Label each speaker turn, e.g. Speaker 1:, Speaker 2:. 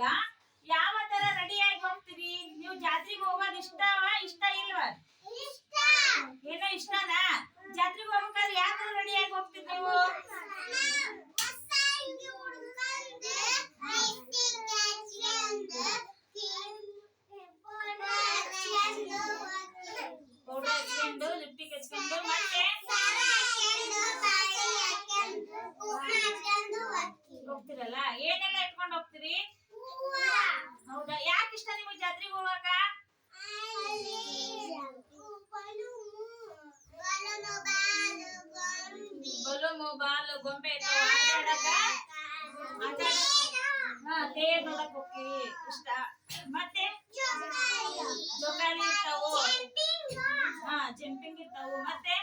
Speaker 1: ಹೋಗುವಾಗ ಯಾವ ತರ ರೆಡಿಯಾಗಿ ಹೋಗ್ತೀರಿ? ನೀವು ಜಾತ್ರೆಗೆ ಹೋಗೋದು ಇಷ್ಟವ ಇಷ್ಟ ಇಲ್ವಾ? ಏನೋ ಇಷ್ಟನಾ? ಜಾತ್ರೆಗೆ ಹೋಗ್ಬೇಕಾದ್ರೆ ಯಾವ ತರ ಆಗಿ ಹೋಗ್ತೀರಿ ನೀವು? ಬಾಲು ಗೊಂಬೆ ದೇಹ ನೋಡಕ್ ಹೋಗಿ ಇಷ್ಟ. ಮತ್ತೆ?
Speaker 2: ಜೋಕಾಲಿ ಇರ್ತಾವು?
Speaker 1: ಹಾ ಜಂಪಿಂಗ್ ಇರ್ತಾವು? ಮತ್ತೆ?